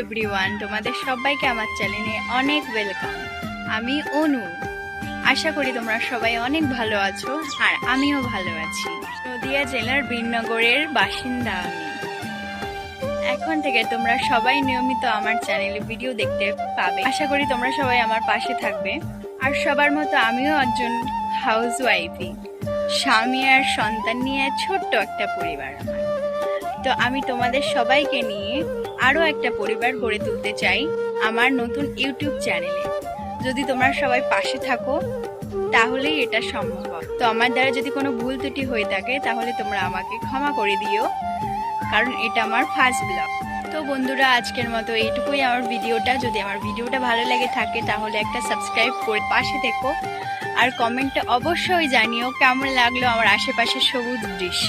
Everyone তোমাদের সবাইকে আমার চ্যানেলে অনেক ওয়েলকাম আমি অনু। আশা করি তোমরা সবাই অনেক ভালো আছো, আর আমিও ভালো আছি। নদিয়া জেলার বীরনগরের বাসিন্দা আমি। এখন থেকে তোমরা সবাই নিয়মিত আমার চ্যানেলে ভিডিও দেখতে পাবে। আশা করি তোমরা সবাই আমার পাশে থাকবে। আর সবার মতো আমিও একজন হাউস ওয়াইফই স্বামী আর সন্তান নিয়ে ছোট্ট একটা পরিবার তো আমি তোমাদের সবাইকে নিয়ে আরও একটা পরিবার গড়ে তুলতে চাই আমার নতুন ইউটিউব চ্যানেলে। যদি তোমরা সবাই পাশে থাকো, তাহলেই এটা সম্ভব। তো আমার দ্বারা যদি কোনো ভুল ত্রুটি হয়ে থাকে, তাহলে তোমরা আমাকে ক্ষমা করে দিও, কারণ এটা আমার ফার্স্ট ব্লগ তো বন্ধুরা, আজকের মতো এইটুকুই আমার ভিডিওটা। যদি আমার ভিডিওটা ভালো লেগে থাকে, তাহলে একটা সাবস্ক্রাইব করে পাশে দেখো আর কমেন্টটা অবশ্যই জানিও কেমন লাগল আমার আশেপাশের সবুজ দৃশ্য।